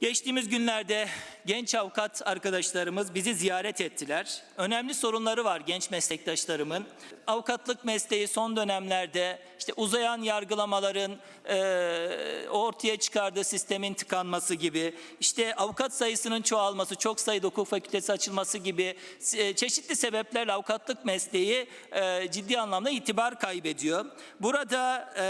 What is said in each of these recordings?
Geçtiğimiz günlerde genç avukat arkadaşlarımız bizi ziyaret ettiler. Önemli sorunları var genç meslektaşlarımın. Avukatlık mesleği son dönemlerde işte uzayan yargılamaların eee, ortaya çıkardığı sistemin tıkanması gibi, işte avukat sayısının çoğalması, çok sayıda hukuk fakültesi açılması gibi e, çeşitli sebeplerle avukatlık mesleği e, ciddi anlamda itibar kaybediyor. Burada e,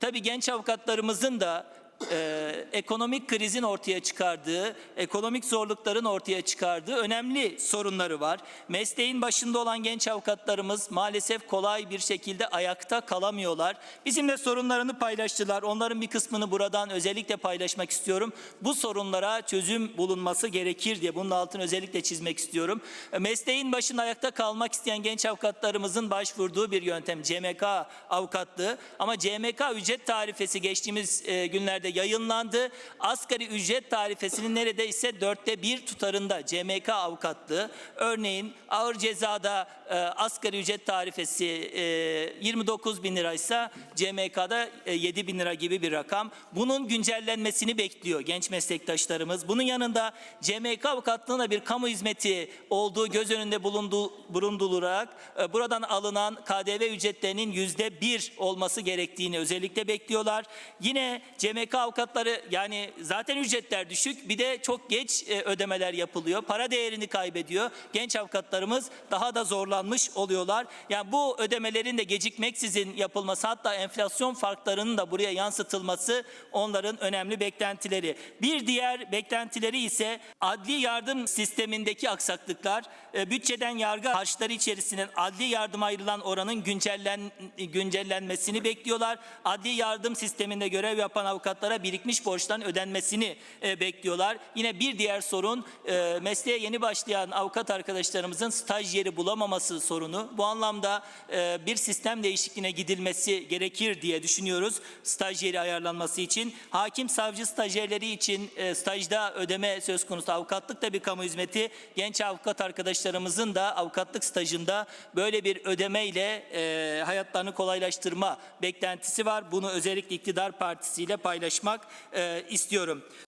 tabii genç avukatlarımızın da e, ekonomik krizin ortaya çıkardığı, ekonomik zorlukların ortaya çıkardığı önemli sorunları var. Mesleğin başında olan genç avukatlarımız maalesef kolay bir şekilde ayakta kalamıyorlar. Bizimle sorunlarını paylaştılar. Onların bir kısmını buradan özellikle paylaşmak istiyorum. Bu sorunlara çözüm bulunması gerekir diye bunun altını özellikle çizmek istiyorum. E, Mesleğin başında ayakta kalmak isteyen genç avukatlarımızın başvurduğu bir yöntem CMK avukatlığı. Ama CMK ücret tarifesi geçtiğimiz e, günlerde yayınlandı. Asgari ücret tarifesinin neredeyse dörtte bir tutarında CMK avukatlığı. Örneğin ağır cezada e, asgari ücret tarifesi e, 29 bin liraysa CMK'da e, 7 bin lira gibi bir rakam. Bunun güncellenmesini bekliyor genç meslektaşlarımız. Bunun yanında CMK avukatlığına bir kamu hizmeti olduğu göz önünde bulundu, bulundurularak e, buradan alınan KDV ücretlerinin yüzde bir olması gerektiğini özellikle bekliyorlar. Yine CMK avukatları yani zaten ücretler düşük bir de çok geç e, ödemeler yapılıyor. Para değerini kaybediyor. Genç avukatlarımız daha da zorlanmış oluyorlar. Yani bu ödemelerin de gecikmeksizin yapılması hatta enflasyon farklarının da buraya yansıtılması onların önemli beklentileri. Bir diğer beklentileri ise adli yardım sistemindeki aksaklıklar. E, Bütçeden yargı harçları içerisinin adli yardıma ayrılan oranın güncellen, güncellenmesini bekliyorlar. Adli yardım sisteminde görev yapan avukatlara birikmiş borçların ödenmesini e, bekliyorlar. Yine bir diğer sorun e, mesleğe yeni başlayan avukat arkadaşlarımızın staj yeri bulamaması sorunu. Bu anlamda e, bir sistem değişikliğine gidilmesi gerekir diye düşünüyoruz. Staj yeri ayarlanması için. Hakim savcı stajyerleri için stajda ödeme söz konusu. Avukatlık da bir kamu hizmeti. Genç avukat arkadaşlarımızın da avukatlık stajında böyle bir ödemeyle e, hayatlarını kolaylaştırma beklentisi var. Bunu özellikle iktidar partisiyle paylaşmak istiyorum.